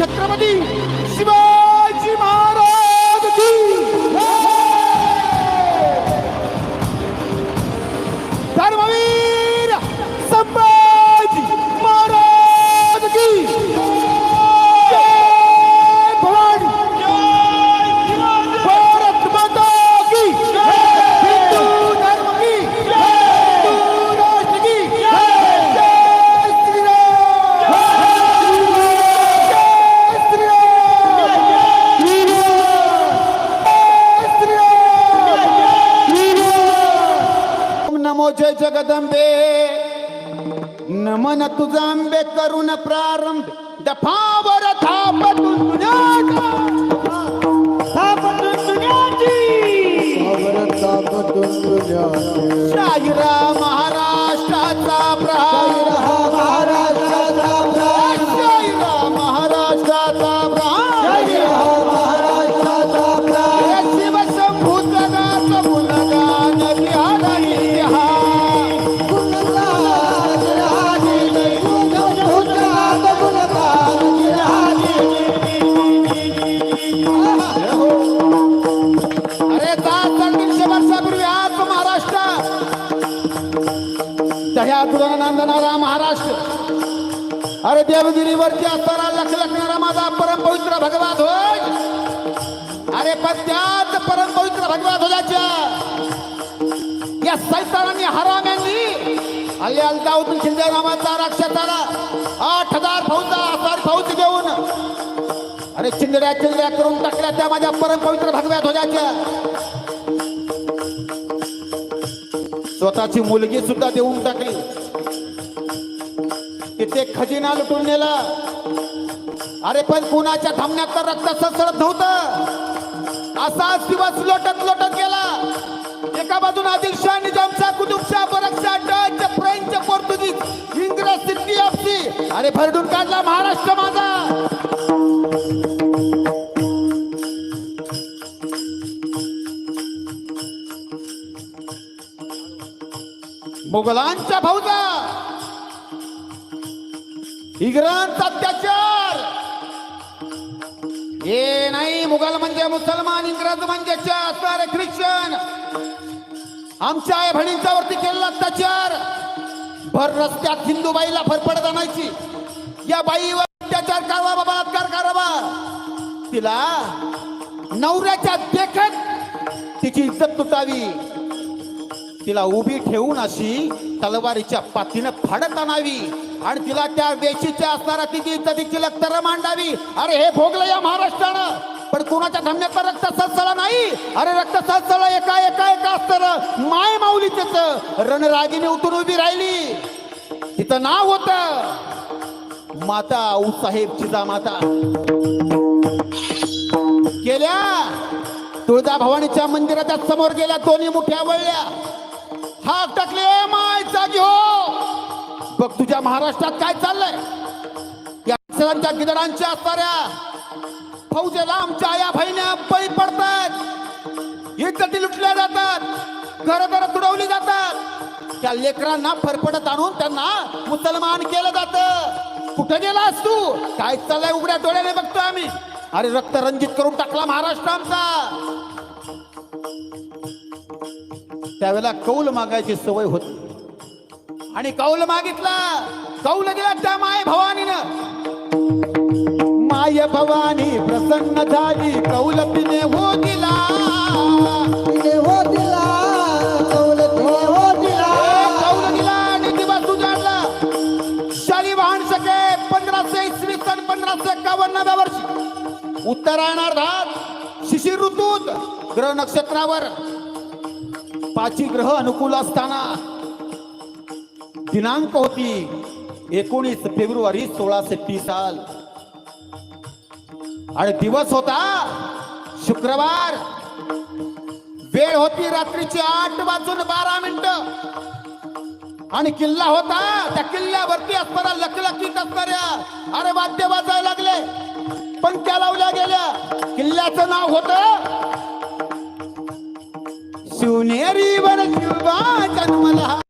छत्रपती शिवा मोजे जगदंबे. नमन तुझा आंबे करून प्रारंभ. दफावर था. दह्या नांदणारा महाराष्ट्र. अरे देवगिरीवरती असताना लख लखणारा माझा परम पवित्र भगवा ध्वज अरे पण त्याच परम पवित्र भगवा ध्वजाच्या या सैतानांनी हराम्यांनी अल्ले अलदाउद्दीन शिंदे नावाचा राक्षसाला आठ हजार फौजा हजार फौज घेऊन अरे चिंदड्या चिंदड्या करून टाकल्या त्या माझ्या परम पवित्र भगव्या ध्वजाच्या स्वतःची मुलगी सुद्धा देऊन टाकली. इथे खजिना लुटून नेला. अरे पण कुणाच्या थांबण्यात तर रक्त सळसळत नव्हतं? असाच दिवस लोटत लोटत गेला. एका बाजून आदिलशाह निजामचा कुतुबशाह बरकशाह डच फ्रेंच पोर्तुगीज इंग्रज सिद्धी आपसी. अरे भरडून काढला महाराष्ट्र माझा. मुघलांच्या फौजा इंग्रज अत्याचार हे नाही मुघल म्हणजे मुसलमान इंग्रज म्हणजे असणारे ख्रिश्चन. आमच्या आई बहिणींच्या वरती केलेला अत्याचार. भर रस्त्यात हिंदू बाईला फरफडत आणायची. या बाईवर अत्याचार करावा बाबा बलात्कार करावा. तिला नवऱ्याच्या देखत तिची इज्जत तुटावी. तिला उभी ठेवून अशी तलवारीच्या पातीनं फाडत आणावी. आणि तिला त्या वेशीच्या असणारा तिची तिची लक्तर मांडावी. अरे हे भोगलं या महाराष्ट्रानं. पण कुणाच्या धमन्यात रक्त सळसळा नाही? अरे रक्त सळसळ एका एका एका असतं माय माऊली त्याच रणरागिनी उठून उभी राहिली. तिचं नाव होत माता साहेब चिजा माता गेल्या तुळजाभवानीच्या मंदिराच्या समोर गेल्या दोन्ही मुठ्या वळल्या. हा टाकले बघ तुझ्या महाराष्ट्रात काय चाललंय? या अक्षरांच्या गिदडांच्या असणाऱ्या फौजेला आमच्या आया बहिण्या बळी पडतात. इज्जती लुटल्या जातात. घर घर तुडवली जातात. त्या लेकरांना फरफडत आणून त्यांना मुसलमान केलं जात. कुठे गेलास तू? काय चाललंय उघड्या डोळ्याने बघतो आम्ही. अरे रक्त रंजित करून टाकला महाराष्ट्र आमचा. त्यावेळेला कौल मागायची सवय होती. आणि कौल मागितला. कौल दिला त्या माय भवानीनं. माय भवानी प्रसन्न झाली कौल तिने हो दिला. कौल दिला. आणि दिवस उजाडला शाली वाहन शके पंधराशे इसवी सन पंधराशे एकावन्नाव्या वर्षी. उत्तरायणार्धात शिशिर ऋतूत ग्रह नक्षत्रावर. पाची ग्रह अनुकूल असताना दिनांक होती एकोणीस फेब्रुवारी सोळाशे तीस साल. आणि दिवस होता शुक्रवार. वेळ होती रात्रीची आठ वाजून बारा मिनिट. आणि किल्ला होता त्या किल्ल्यावरती असणाऱ्या लखलखीत असणाऱ्या अरे वाद्य वाजायला लागले. पण त्या लावल्या गेल्या. किल्ल्याचं नाव होतं शिवनेरीवर शिवबा जन्मला.